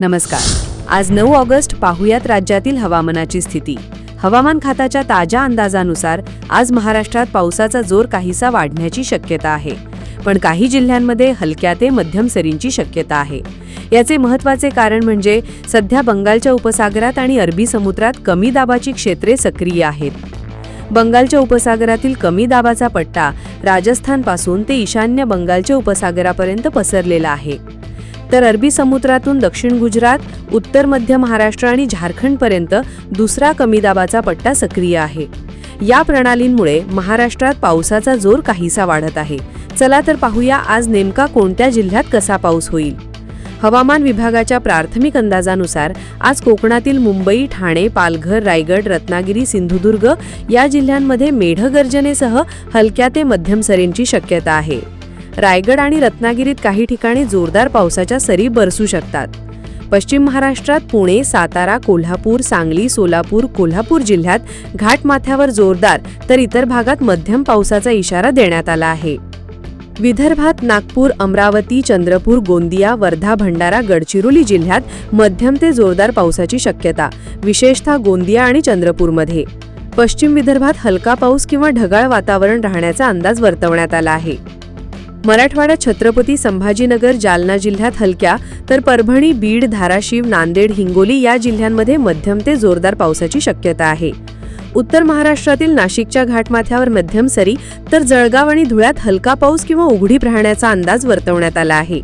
नमस्कार. आज नऊ ऑगस्ट पाहुयात राज्यातील हवामानाची स्थिती. हवामान खात्याच्या ताज्या अंदाजानुसार आज महाराष्ट्रात पावसाचा जोर काहीसा वाढण्याची शक्यता आहे. पण काही जिल्ह्यांमध्ये हलक्या ते मध्यम सरींची शक्यता आहे. याचे महत्त्वाचे कारण म्हणजे सध्या बंगालच्या उपसागरात आणि अरबी समुद्रात कमी दाबाची क्षेत्रे सक्रिय आहेत. बंगालच्या उपसागरातील कमी दाबाचा पट्टा राजस्थानपासून ते ईशान्य बंगालच्या उपसागरापर्यंत पसरलेला आहे. तर अरबी समुद्रातून दक्षिण गुजरात उत्तर मध्य महाराष्ट्र आणि झारखंडपर्यंत दुसरा कमी दाबाचा पट्टा सक्रिय आहे. या प्रणालींमुळे महाराष्ट्रात पावसाचा जोर काहीसा वाढत आहे. चला तर पाहूया आज नेमका कोणत्या जिल्ह्यात कसा पाऊस होईल. हवामान विभागाच्या प्राथमिक अंदाजानुसार आज कोकणातील मुंबई ठाणे पालघर रायगड रत्नागिरी सिंधुदुर्ग या जिल्ह्यांमध्ये मेढगर्जनेसह हलक्या ते मध्यम सरींची शक्यता आहे. रायगड आणि रत्नागिरीत काही ठिकाणी जोरदार पावसाच्या सरी बरसू शकतात. पश्चिम महाराष्ट्रात पुणे सातारा कोल्हापूर सांगली सोलापूर कोल्हापूर जिल्ह्यात घाटमाथ्यावर जोरदार तर इतर भागात मध्यम पावसाचा इशारा देण्यात आला आहे. विदर्भात नागपूर अमरावती चंद्रपूर गोंदिया वर्धा भंडारा गडचिरोली जिल्ह्यात मध्यम ते जोरदार पावसाची शक्यता विशेषतः गोंदिया आणि चंद्रपूरमध्ये. पश्चिम विदर्भात हलका पाऊस किंवा ढगाळ वातावरण राहण्याचा अंदाज वर्तवण्यात आला आहे. मराठवाड्यात छत्रपती संभाजीनगर जालना जिल्ह्यात हलक्या तर परभणी बीड धाराशिव नांदेड हिंगोली या जिल्ह्यांमध्ये मध्यम ते जोरदार पावसाची शक्यता आहे. उत्तर महाराष्ट्रातील नाशिकच्या घाटमाथ्यावर मध्यम सरी तर जळगाव आणि धुळ्यात हलका पाऊस किंवा उघडीप राहण्याचा अंदाज वर्तवण्यात आला आहे.